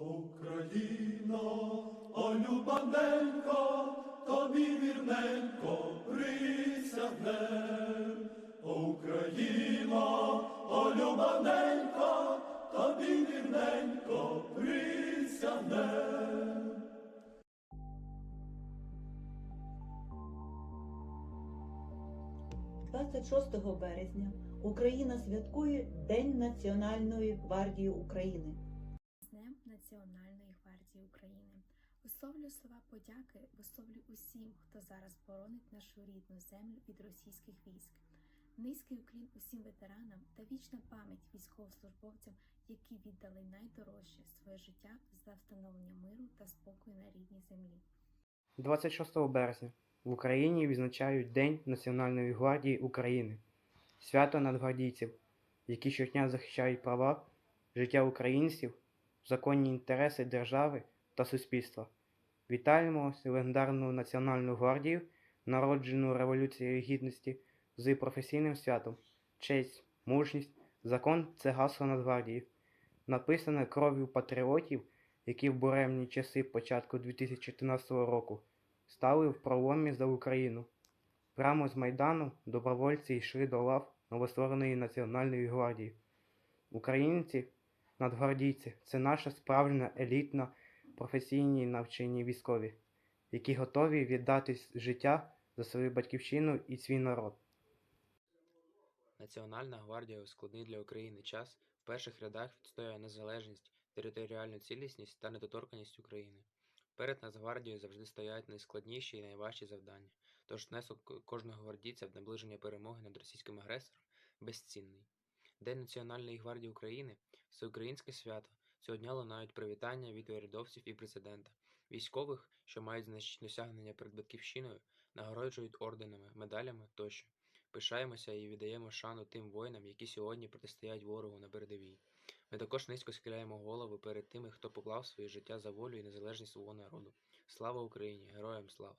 Україно, о любаненько, тобі вірненько присягнем. О Україно, о любаненько, тобі вірненько присягнем. – 26 березня Україна святкує День Національної гвардії України. Національної гвардії України. Висловлюю слова подяки, висловлю усім, хто зараз боронить нашу рідну землю від російських військ. Низький уклін усім ветеранам та вічна пам'ять військовослужбовцям, які віддали найдорожче своє життя за встановлення миру та спокою на рідній землі. 26 березня в Україні відзначають День Національної гвардії України, свято надгвардійців, які щодня захищають права, життя українців, законні інтереси держави та суспільства. Вітаємо легендарну Національну гвардію, народжену Революцією Гідності з професійним святом. Честь, мужність, закон це гасло Нацгвардії, написане кров'ю патріотів, які в буремні часи початку 2014 року стали в проломі за Україну. Прямо з Майдану добровольці йшли до лав новоствореної Національної гвардії. Українці, надгвардійці це наша справжня елітна професійні навчені військові, які готові віддати життя за свою батьківщину і свій народ. Національна гвардія у складний для України час в перших рядах відстоює незалежність, територіальну цілісність та недоторканність України. Перед Нацгвардією завжди стоять найскладніші і найважчі завдання, тож внесок кожного гвардійця в наближення перемоги над російським агресором безцінний. День Національної гвардії України всеукраїнське свято. Цього дня лунають привітання від урядовців і президента. Військових, що мають значні досягнення перед батьківщиною, нагороджують орденами, медалями тощо. Пишаємося і віддаємо шану тим воїнам, які сьогодні протистоять ворогу на передовій. Ми також низько схиляємо голови перед тими, хто поклав своє життя за волю і незалежність свого народу. Слава Україні! Героям слава!